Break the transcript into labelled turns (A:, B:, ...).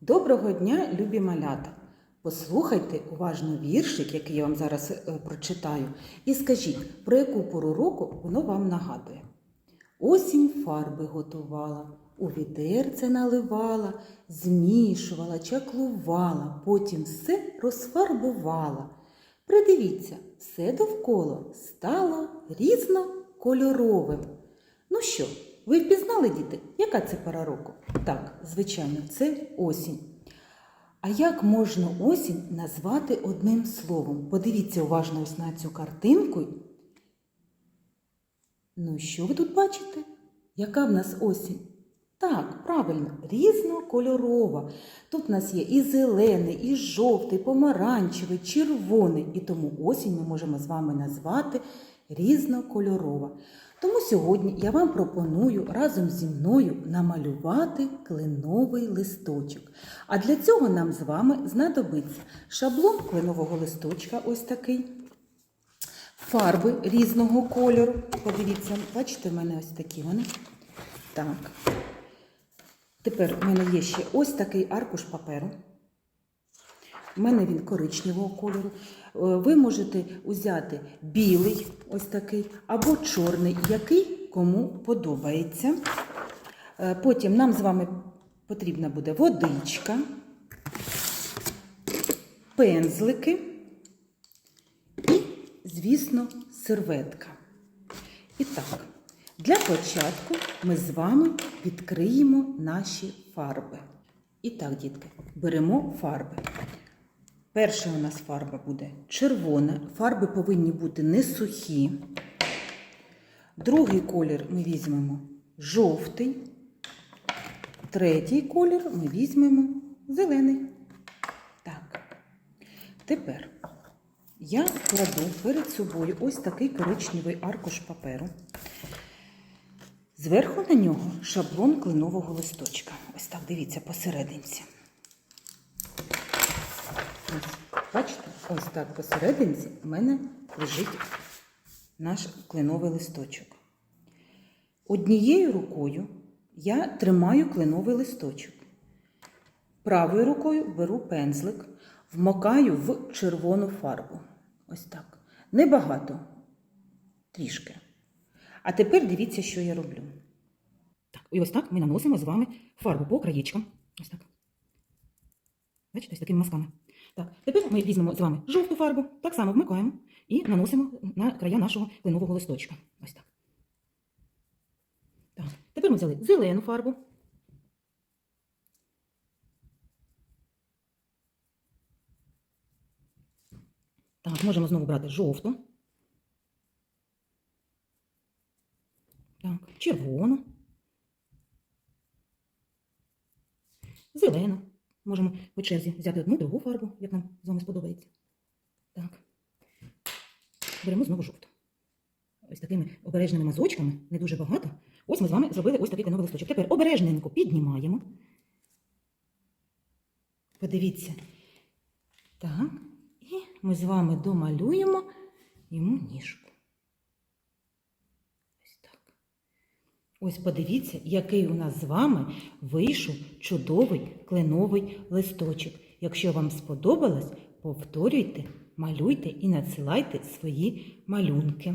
A: Доброго дня, любі малята! Послухайте уважно віршик, який я вам зараз е, прочитаю, і скажіть, про яку пору року воно вам нагадує. Осінь фарби готувала, у відерце наливала, змішувала, чаклувала, потім все розфарбувала. Придивіться, все довкола стало різнокольоровим. Ну що, ви впізнали, діти, яка це пора року? Так, звичайно, це осінь. А як можна осінь назвати одним словом? Подивіться уважно ось на цю картинку. Ну, що ви тут бачите? Яка в нас осінь? Так, правильно, різнокольорова. Тут в нас є і зелений, і жовтий, помаранчевий, червоний. І тому осінь ми можемо з вами назвати різнокольорова. Тому сьогодні я вам пропоную разом зі мною намалювати кленовий листочок. А для цього нам з вами знадобиться шаблон кленового листочка, ось такий, фарби різного кольору. Подивіться, бачите, в мене ось такі вони. Так. Тепер в мене є ще ось такий аркуш паперу. У мене він коричневого кольору. Е, Ви можете взяти білий, ось такий, або чорний, який кому подобається. Е, Потім нам з вами потрібна буде водичка, пензлики і, звісно, серветка. І так, для початку ми з вами відкриємо наші фарби. І так, дітки, беремо фарби. Перша у нас фарба буде червона. Фарби повинні бути не сухі. Другий колір ми візьмемо жовтий. Третій колір ми візьмемо зелений. Так. Тепер я кладу перед собою ось такий коричневий аркуш паперу. Зверху на нього шаблон кленового листочка. Ось так, дивіться, посерединці. Ось, бачите, ось так посерединці в мене лежить наш кленовий листочок. Однією рукою я тримаю кленовий листочок. Правою рукою беру пензлик, вмокаю в червону фарбу. Ось так. Небагато, трішки. А тепер дивіться, що я роблю. Так, і ось так ми наносимо з вами фарбу по краєчкам. Ось так. Бачите, ось такими мазками. Так, тепер ми візьмемо з вами жовту фарбу, так само вмикаємо і наносимо на края нашого кленового листочка. Ось так. Так, тепер ми взяли зелену фарбу. Так, можемо знову брати жовту. Так, червону. Зелену. Можемо по черзі взяти одну другу фарбу, як нам з вами сподобається. Так. Беремо знову жовту. Ось такими обережними мазочками, не дуже багато. Ось ми з вами зробили ось такий кленовий листочок. Тепер обережненько піднімаємо. Подивіться. Так. І ми з вами домалюємо йому ніжку. Ось так. Ось подивіться, який у нас з вами вийшов чудовий кленовий листочок. Якщо вам сподобалось, повторюйте, малюйте і надсилайте свої малюнки.